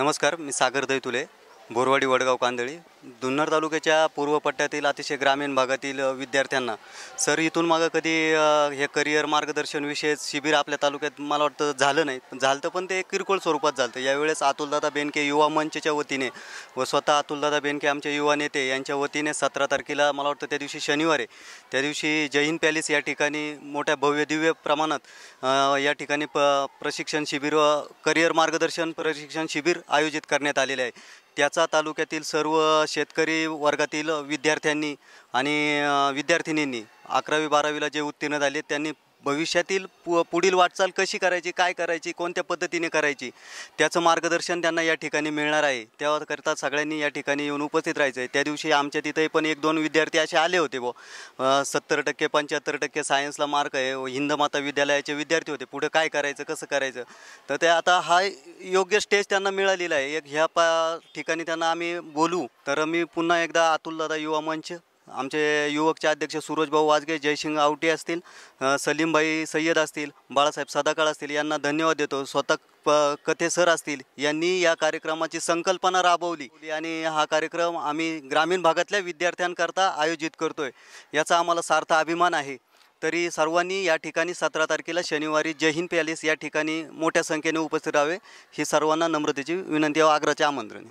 नमस्कार मी सागर दैतुले बोरवाडी वडगाव कांदळी. जुन्नर तालुक्याच्या पूर्व पट्ट्यातील अतिशय ग्रामीण भागातील विद्यार्थ्यांना सर इथून मागं कधी हे करिअर मार्गदर्शन विषय शिबिर आपल्या तालुक्यात मला वाटतं झालं नाही. पण झालं पण ते किरकोळ स्वरूपात झालं यावेळेस अतुलदादा बेनके युवा मंचच्या वतीने व स्वतः अतुलदादा बेनके आमचे युवा नेते यांच्या वतीने सतरा तारखेला मला वाटतं त्या दिवशी शनिवार आहे. त्या दिवशी जैन पॅलेस या ठिकाणी मोठ्या भव्य दिव्य प्रमाणात या ठिकाणी प प्रशिक्षण शिबिर व करिअर मार्गदर्शन प्रशिक्षण शिबिर आयोजित करण्यात आलेले आहे. त्याचा तालुक्यातील सर्व शेतकरी वर्गातील विद्यार्थ्यांनी आणि विद्यार्थिनींनी अकरावी बारावीला जे उत्तीर्ण झाले त्यांनी भविष्यातील पु पुढील वाटचाल कशी करायची काय करायची कोणत्या पद्धतीने करायची त्याचं मार्गदर्शन त्यांना या ठिकाणी मिळणार आहे. त्याकरता सगळ्यांनी या ठिकाणी येऊन उपस्थित राहायचं आहे. त्या दिवशी आमच्या तिथे पण एक दोन विद्यार्थी असे आले होते बुवा. सत्तर टक्के पंच्याहत्तर टक्के सायन्सला मार्क आहे. व हिंदमाता विद्यालयाचे विद्यार्थी होते. पुढे काय करायचं कसं करायचं? तर ते आता हा योग्य स्टेज त्यांना मिळालेला आहे. एक ह्या पा ठिकाणी त्यांना आम्ही बोलू. तर मी पुन्हा एकदा अतुलदादा युवा मंच आमचे युवकचे अध्यक्ष सूरजभाऊ वाजगे जयसिंग आवटे असतील सलीमभाई सय्यद असतील बाळासाहेब सदाकाळ असतील यांना धन्यवाद देतो. स्वतः प कथे सर असतील यांनी या कार्यक्रमाची संकल्पना राबवली आणि हा कार्यक्रम आम्ही ग्रामीण भागातल्या विद्यार्थ्यांकरता आयोजित करतोय. याचा आम्हाला सार्थ अभिमान आहे. तरी सर्वांनी या ठिकाणी सतरा तारखेला शनिवारी जय हिंद पॅलेस या ठिकाणी मोठ्या संख्येने उपस्थित राहावे ही सर्वांना नम्रतेची विनंती व आग्रहाचे आमंत्रण